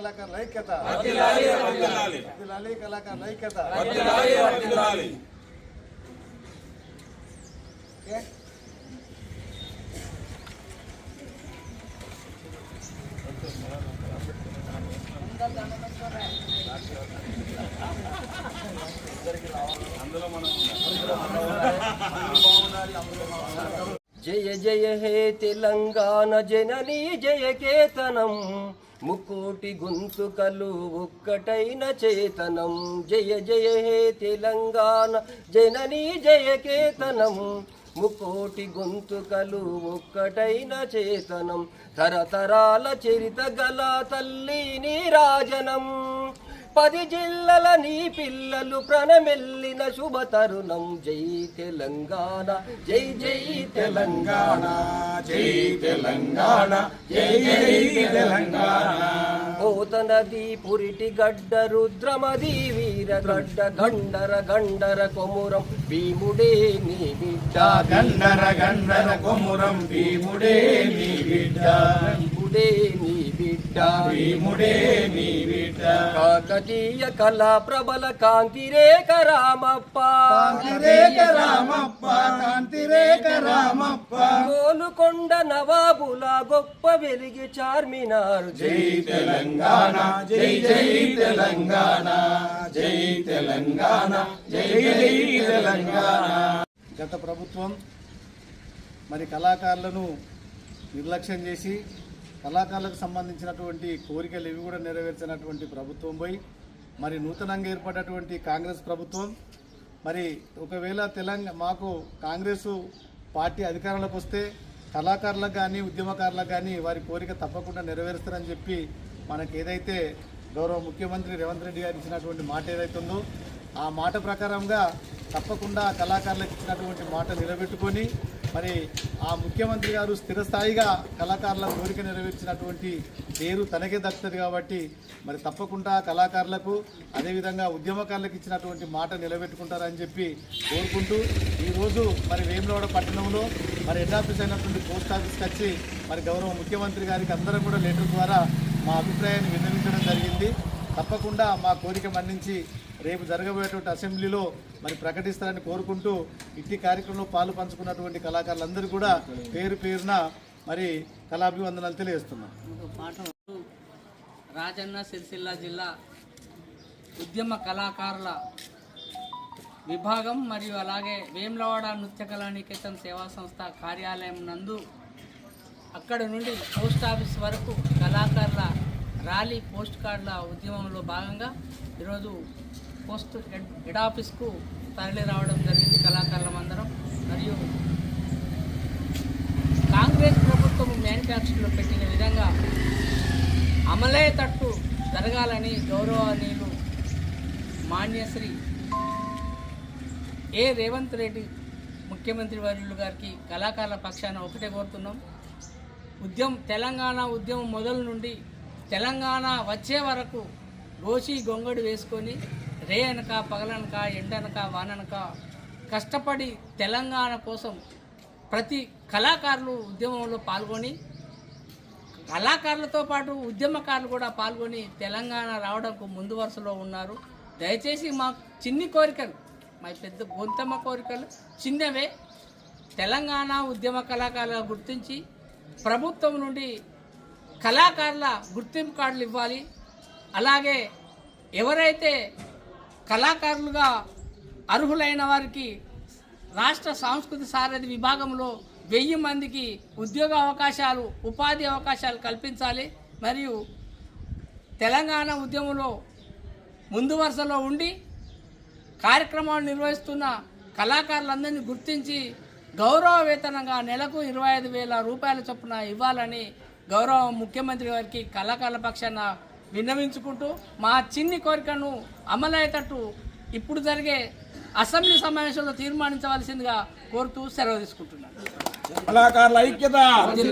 వర్ధిల్లాలి. జిల్లాలీ కళాకారుల ఐక్యత వర్ధిల్లాలి, వర్ధిల్లాలి. జిల్లాలీ కళాకారుల ఐక్యత వర్ధిల్లాలి, వర్ధిల్లాలి. ఓకే? అందులో మనం జయ జయ హే తెలంగాణ జననీ జయ కేతనం. ముక్కోటి గొంతుకలు ఒక్కటైన చేతనం. జయ జయ హే తెలంగాణ జననీ జయ కేతనం. ముకోటి గొంతుకలు ఒక్కటైన చేతనం. తరతరాల చరిత గల తల్లి నీ రాజనం. పది జిల్లల నీ పిల్లలు ప్రణమెల్లిన శుభ తరుణం జై తెలంగాణ జై జై తెలంగాణ జై తెలంగాణ జై జై తెలంగాణ. పోత నది పురిటి గడ్డ రుద్రమది వీర గడ్డ గండర గండర కొమురం భీముడే నీ బిడ్డ. గండర గండర కొమురం భీముడే నీ బిడ్డ. భీముడే నీ కాకతీయ కళా ప్రబల కాంతిరేక రామప్ప. కాంతిరేక రామప్ప కాంతిరేక రామప్ప. గోలుకొండ నవాబుల గొప్ప వెలిగి చార్మినార్. జై తెలంగాణ జై జై తెలంగాణ జై తెలంగాణ జై జై తెలంగాణ. గత ప్రభుత్వం మరి కళాకారులను నిర్లక్ష్యం చేసి కళాకారులకు సంబంధించినటువంటి కోరికలు ఇవి కూడా నెరవేర్చినటువంటి ప్రభుత్వం పోయి మరి నూతనంగా ఏర్పడినటువంటి కాంగ్రెస్ ప్రభుత్వం మరి ఒకవేళ తెలంగాణ మాకు కాంగ్రెస్ పార్టీ అధికారంలోకి వస్తే కళాకారులకు కానీ ఉద్యమకారులకు కానీ వారి కోరిక తప్పకుండా నెరవేరుస్తారని చెప్పి మనకు ఏదైతే గౌరవ ముఖ్యమంత్రి రేవంత్ రెడ్డి గారు ఇచ్చినటువంటి మాట ఏదైతుందో ఆ మాట ప్రకారంగా తప్పకుండా కళాకారులకు ఇచ్చినటువంటి మాట నిలబెట్టుకొని మరి ఆ ముఖ్యమంత్రి గారు స్థిరస్థాయిగా కళాకారుల కోరిక నెరవేర్చినటువంటి పేరు తనకే దక్కుతుంది కాబట్టి మరి తప్పకుండా కళాకారులకు అదేవిధంగా ఉద్యమకారులకు ఇచ్చినటువంటి మాట నిలబెట్టుకుంటారని చెప్పి కోరుకుంటూ ఈరోజు మరి వేములవాడ పట్టణంలో మరి హెడ్ ఆఫీస్ అయినటువంటి పోస్ట్ ఆఫీస్కి వచ్చి మరి గౌరవ ముఖ్యమంత్రి గారికి అందరం కూడా లెటర్ ద్వారా మా అభిప్రాయాన్ని విన్నవించడం జరిగింది. తప్పకుండా మా కోరిక మన్నించి రేపు జరగబోయేటువంటి అసెంబ్లీలో మరి ప్రకటిస్తారని కోరుకుంటూ ఇట్టి కార్యక్రమంలో పాలు పంచుకున్నటువంటి కళాకారులందరూ కూడా పేరు పేరున మరి కళాభివందనాలు తెలియజేస్తున్నాం. రాజన్న సిరిసిల్ల జిల్లా ఉద్యమ కళాకారుల విభాగం మరియు అలాగే వేములవాడ నృత్య కళానికేతన్ సేవా సంస్థ కార్యాలయం నందు అక్కడ నుండి పోస్ట్ ఆఫీస్ వరకు కళాకారుల ర్యాలీ పోస్ట్ కార్డుల ఉద్యమంలో భాగంగా ఈరోజు పోస్ట్ హెడ్ ఆఫీస్కు తరలి రావడం జరిగింది కళాకారులమందరం మరియు కాంగ్రెస్ ప్రభుత్వం మ్యానుఫ్యాక్చర్లో పెట్టిన విధంగా అమలయ్యేటట్టు జరగాలని గౌరవనీయులు మాన్యశ్రీ ఏ రేవంత్ రెడ్డి ముఖ్యమంత్రి వర్యులు గారికి కళాకారుల పక్షాన ఒకటే కోరుతున్నాం. ఉద్యమం తెలంగాణ ఉద్యమం మొదలు నుండి తెలంగాణ వచ్చే వరకు గోసి గొంగడు వేసుకొని రే అనక పగలనక ఎండనక వాననక కష్టపడి తెలంగాణ కోసం ప్రతి కళాకారులు ఉద్యమంలో పాల్గొని కళాకారులతో పాటు ఉద్యమకారులు కూడా పాల్గొని తెలంగాణ రావడానికి ముందు వరుసలో ఉన్నారు. దయచేసి మా చిన్ని కోరికలు మా పెద్ద గొంతమ్మ కోరికలు చిన్నవే. తెలంగాణ ఉద్యమ కళాకారులుగా గుర్తించి ప్రభుత్వం నుండి కళాకారుల గుర్తింపు కార్డులు ఇవ్వాలి. అలాగే ఎవరైతే కళాకారులుగా అర్హులైన వారికి రాష్ట్ర సాంస్కృతిక సారథి విభాగంలో వెయ్యి మందికి ఉద్యోగ అవకాశాలు ఉపాధి అవకాశాలు కల్పించాలి. మరియు తెలంగాణ ఉద్యమంలో ముందు వరుసలో ఉండి కార్యక్రమాలు నిర్వహిస్తున్న కళాకారులందరినీ గుర్తించి గౌరవ వేతనంగా నెలకు ఇరవై ఐదు వేల రూపాయల చొప్పున ఇవ్వాలని గౌరవ ముఖ్యమంత్రి గారికి కళాకారుల పక్షాన విన్నవించుకుంటూ మా చిన్ని కోరికను అమలయ్యేటట్టు ఇప్పుడు జరిగే అసెంబ్లీ సమావేశంలో తీర్మానించవలసిందిగా కోరుతూ సెలవు తీసుకుంటున్నాను. కళాకారుల ఐక్యత.